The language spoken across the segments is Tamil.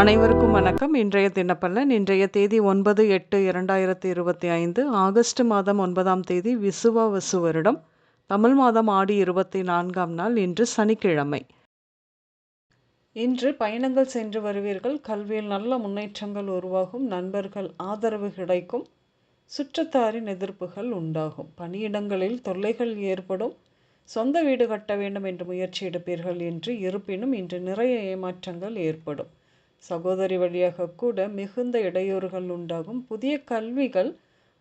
அனைவருக்கும் வணக்கம். இன்றைய தினப்பலன் இன்றைய தேதி ஒன்பது எட்டு இரண்டாயிரத்தி இருபத்தி ஐந்து ஆகஸ்ட் மாதம் ஒன்பதாம் தேதி விசுவாவசு வருடம். தமிழ் மாதம் ஆடி இருபத்தி நான்காம் நாள் இன்று சனிக்கிழமை. இன்று பயணங்கள் சென்று வருவீர்கள். கல்வியில் நல்ல முன்னேற்றங்கள் உருவாகும் நண்பர்கள் ஆதரவு கிடைக்கும் சுற்றத்தாரின் எதிர்ப்புகள் உண்டாகும். பணியிடங்களில் தொல்லைகள் ஏற்படும். சொந்த வீடு கட்ட வேண்டும் என்று முயற்சி எடுப்பீர்கள் என்று இருப்பினும் இன்று நிறைய ஏமாற்றங்கள் ஏற்படும். சகோதரி வழியாக கூட மிகுந்த இடையூறுகள் உண்டாகும். புதிய கல்விகள்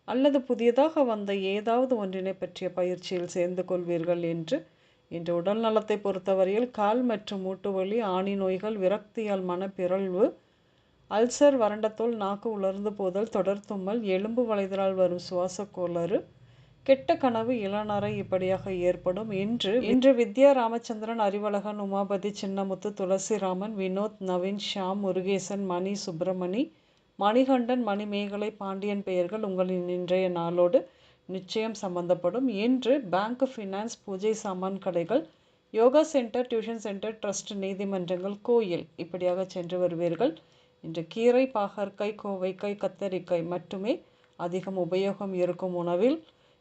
அல்லது புதியதாக வந்த ஏதாவது ஒன்றினை பற்றிய பயிற்சியில் சேர்ந்து கொள்வீர்கள் என்று. இன்று உடல் நலத்தை பொறுத்தவரையில் கால் மற்றும் மூட்டு வலி ஆணி நோய்கள் விரக்தியால் மனப்பிறழ்வு அல்சர் வறண்டத்தோல் நாக்கு உலர்ந்து போதல் தொடர் தும்மல் எலும்பு வளைதலால் வரும் சுவாச கோளாறு கெட்ட கனவு இளநரை இப்படியாக ஏற்படும் இன்று இன்று வித்யா ராமச்சந்திரன் அறிவழகன் உமாபதி சின்னமுத்து துளசிராமன் வினோத் நவீன் ஷாம் முருகேசன் மணி சுப்பிரமணி மணிகண்டன் மணிமேகலை பாண்டியன் பெயர்கள் உங்களின் இன்றைய நாளோடு நிச்சயம் சம்பந்தப்படும். இன்று பேங்க் ஃபினான்ஸ் பூஜை சாமான் கடைகள் yoga centre tuition centre trust நீதிமன்றங்கள் கோயில் இப்படியாக சென்று வருவீர்கள். இன்று கீரை பாகற்காய் கோவைக்காய் கத்தரிக்காய் மட்டுமே அதிகம் உபயோகம் இருக்கும் உணவில்